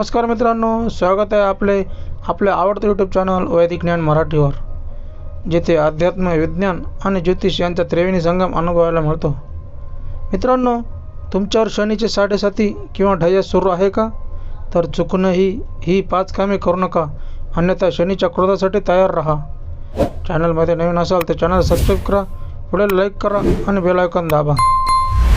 नमस्कार मित्रांनो स्वागत आहे आपले आपले आवडते यूट्यूब चॅनल वैदिक ज्ञान मराठीवर जिथे अध्यात्म विज्ञान आणि ज्योतिष यांचा त्रिवेणी संगम अनुभवायला मिळतो. मित्रांनो तुमच्यावर शनीचे साडेसाती किंवा ढय्या सुरू आहे का? तर चुकूनही ही पाच कामे करू नका अन्यथा शनीच्या क्रोधासाठी तयार राहा. चॅनलमध्ये नवीन असाल तर चॅनल सबस्क्राईब करा पुढे लाईक करा आणि बेलायकन दाबा.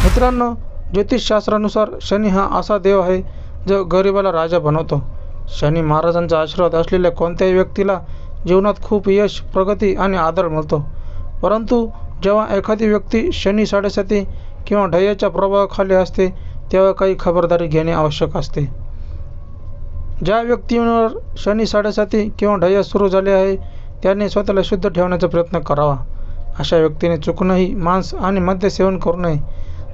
मित्रांनो ज्योतिषशास्त्रानुसार शनी हा असा देव आहे जो गरिबाला राजा बनवतो. शनी महाराजांचा आशीर्वाद असलेल्या कोणत्याही व्यक्तीला जीवनात खूप यश प्रगती आणि आदर मिळतो. परंतु जेव्हा एखादी व्यक्ती शनी साडेसाती किंवा ढय्याच्या प्रभावाखाली असते तेव्हा काही खबरदारी घेणे आवश्यक असते. ज्या व्यक्तीवर शनी साडेसाती किंवा ढय्या सुरू झाले आहे त्याने स्वतःला शुद्ध ठेवण्याचा प्रयत्न करावा. अशा व्यक्तीने चुकूनही मांस आणि मद्य सेवन करू नये.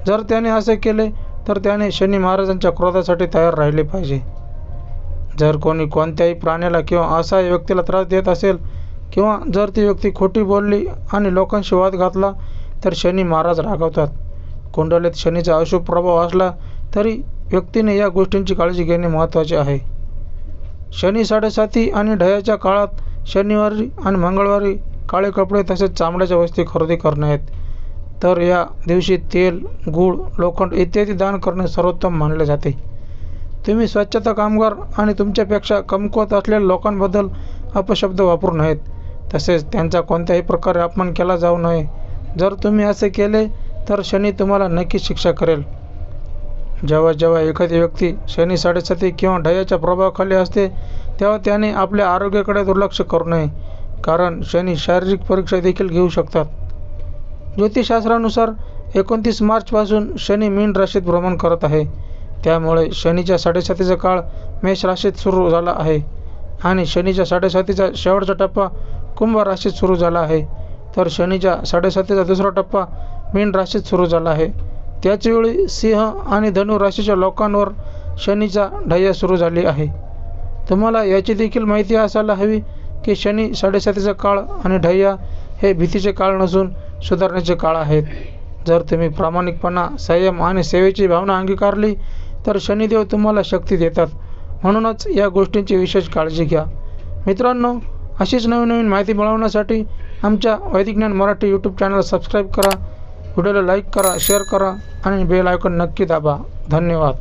जर त्याने असे केले तर त्याने शनी महाराजांच्या क्रोधासाठी तयार राहिले पाहिजे. जर कोणी कोणत्याही प्राण्याला किंवा असहाय्य व्यक्तीला त्रास देत असेल किंवा जर ती व्यक्ती खोटी बोलली आणि लोकांशी वाद घातला तर शनी महाराज रागवतात. कुंडलीत शनीचा अशुभ प्रभाव असला तरी व्यक्तीने या गोष्टींची काळजी घेणे महत्त्वाचे आहे. शनी साडेसाती आणि ढयाच्या काळात शनिवारी आणि मंगळवारी काळे कपडे तसेच चामड्याच्या वस्तू खरेदी करणे आहेत. तर या दिवशी तेल गूळ लोखंड इत्यादी दान करणे सर्वोत्तम मानले जाते. तुम्ही स्वच्छता कामगार आणि तुमच्यापेक्षा कमकुवत असलेल्या लोकांबद्दल अपशब्द वापरू नयेत. तसेच त्यांचा कोणत्याही प्रकारे अपमान केला जाऊ नये. जर तुम्ही असे केले तर शनी तुम्हाला नक्कीच शिक्षा करेल. जेव्हा जेव्हा एखादी व्यक्ती शनी साडेसाती किंवा ढयाच्या प्रभावाखाली असते तेव्हा त्याने आपल्या आरोग्याकडे दुर्लक्ष करू नये. कारण शनी शारीरिक परीक्षा देखील घेऊ शकतात. ज्योतिषशास्त्रानुसार एकोणतीस मार्चपासून शनी मीन राशीत भ्रमण करत आहे. त्यामुळे शनीच्या साडेसातीचा काळ मेष राशीत सुरू झाला आहे आणि शनीच्या साडेसातीचा शेवटचा टप्पा कुंभ राशीत सुरू झाला आहे. तर शनीच्या साडेसातीचा दुसरा टप्पा मीन राशीत सुरू झाला आहे. त्याचवेळी सिंह आणि धनु राशीच्या लोकांवर शनीचा ढय्या सुरू झाली आहे. तुम्हाला याची देखील माहिती असायला हवी की शनी साडेसातीचा काळ आणि ढय्या हे भीतीचे काळ नसून सुधारण्याचे काळ आहेत. जर तुम्ही प्रामाणिकपणा संयम आणि सेवेची भावना अंगीकारली तर शनिदेव तुम्हाला शक्ती देतात. म्हणूनच या गोष्टींची विशेष काळजी घ्या. मित्रांनो अशीच नवीन नवीन माहिती मिळवण्यासाठी आमच्या वैदिक ज्ञान मराठी यूट्यूब चॅनल सबस्क्राईब करा. व्हिडिओला लाईक करा शेअर करा आणि बेल आयकॉन नक्की दाबा. धन्यवाद.